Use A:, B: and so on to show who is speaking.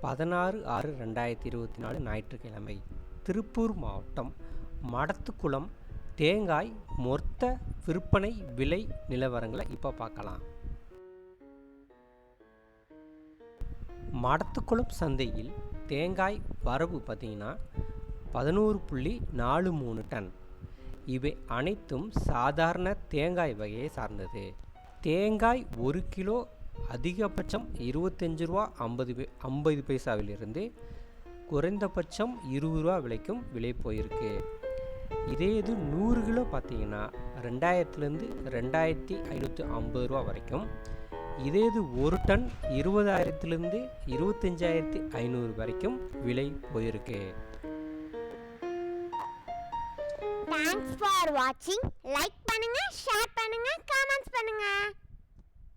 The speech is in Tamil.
A: பதினாறு ஆறு ரெண்டாயிரத்தி இருபத்தி நாலு ஞாயிற்றுக்கிழமை திருப்பூர் மாவட்டம் மடத்துக்குளம் தேங்காய் மொத்த விற்பனை விலை நிலவரங்களை இப்போ பார்க்கலாம். மடத்துக்குளம் சந்தையில் தேங்காய் வரவு பார்த்தீங்கன்னா பதினோரு புள்ளி நாலு மூணு டன். இவை அனைத்தும் சாதாரண தேங்காய் வகையை சார்ந்தது. தேங்காய் ஒரு கிலோ அதிகபட்சம் இருபத்தஞ்சு ரூபா ஐம்பது பை ஐம்பது பைசாவிலிருந்து குறைந்தபட்சம் இருபது ரூபா விலைக்கும் விலை போயிருக்கு. இதே இது நூறு கிலோ பார்த்தீங்கன்னா ரெண்டாயிரத்துலேருந்து ரெண்டாயிரத்தி ஐநூற்றி ஐம்பது ரூபா வரைக்கும். இதே இது ஒரு டன் இருபதாயிரத்துலேருந்து இருபத்தஞ்சாயிரத்தி ஐநூறு வரைக்கும் விலை போயிருக்கு.
B: தேங்க்ஸ் ஃபார் வாட்சிங் லைக் பண்ணுங்க.